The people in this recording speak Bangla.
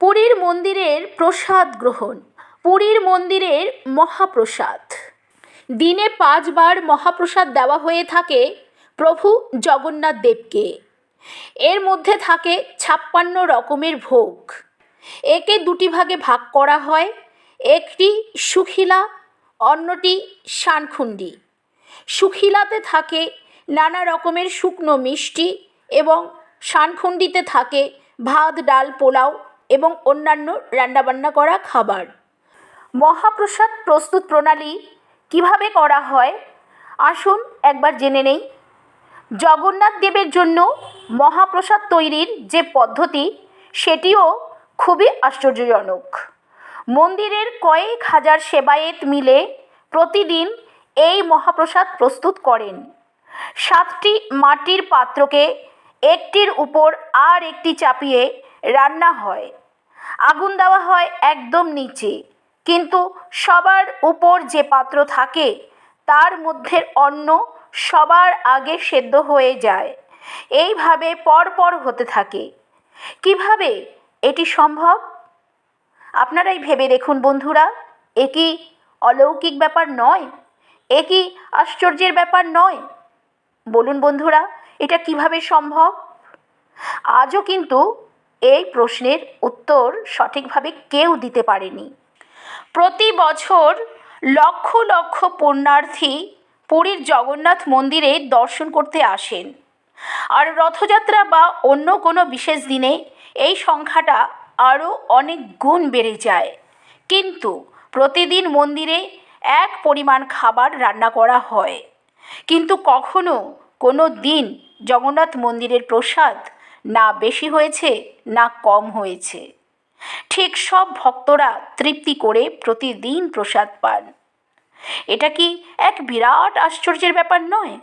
পুরীর মন্দিরের প্রসাদ গ্রহণ, পুরীর মন্দিরের মহাপ্রসাদ। দিনে পাঁচবার মহাপ্রসাদ দেওয়া হয়ে থাকে প্রভু জগন্নাথ দেবকে। এর মধ্যে থাকে ছাপ্পান্ন রকমের ভোগ। একে দুটি ভাগে ভাগ করা হয়, একটি সুখিলা, অন্যটি শানখুন্ডি। সুখিলাতে থাকে নানা রকমের শুকনো মিষ্টি এবং শানখুন্ডিতে থাকে ভাত, ডাল, পোলাও এবং অন্যান্য রান্নাবান্না করা খাবার। মহাপ্রসাদ প্রস্তুত প্রণালী কীভাবে করা হয়? আসুন একবার জেনে নেই। জগন্নাথ দেবের জন্য মহাপ্রসাদ তৈরির যে পদ্ধতি, সেটিও খুবই আশ্চর্যজনক। মন্দিরের কয়েক হাজার সেবায়েত মিলে প্রতিদিন এই মহাপ্রসাদ প্রস্তুত করেন। সাতটি মাটির পাত্রকে একটির উপর আর একটি চাপিয়ে রান্না হয়। আগুন দেওয়া হয় একদম নিচে। কিন্তু সবার উপর যে পাত্র থাকে, তার মধ্যে অন্ন সবার আগে সেদ্ধ হয়ে যায়। এইভাবে পরপর হতে থাকে। কীভাবে এটি সম্ভব? আপনারাই ভেবে দেখুন বন্ধুরা। এ কি অলৌকিক ব্যাপার নয়? এ কি আশ্চর্যের ব্যাপার নয়? বলুন বন্ধুরা, এটা কীভাবে সম্ভব? আজও কিন্তু এই প্রশ্নের উত্তর সঠিকভাবে কেউ দিতে পারেনি। প্রতি বছর লক্ষ লক্ষ পুণ্যার্থী পুরীর জগন্নাথ মন্দিরে দর্শন করতে আসেন। আর রথযাত্রা বা অন্য কোনো বিশেষ দিনে এই সংখ্যাটা আরও অনেক গুণ বেড়ে যায়। কিন্তু প্রতিদিন মন্দিরে এক পরিমাণ খাবার রান্না করা হয়। কিন্তু কখনো কোনো দিন জগন্নাথ মন্দিরের প্রসাদ না বেশি হয়েছে, না কম হয়েছে। ঠিক সব ভক্তরা তৃপ্তি করে প্রতিদিন প্রসাদ পান। এটা কি এক বিরাট আশ্চর্যের ব্যাপার নয়?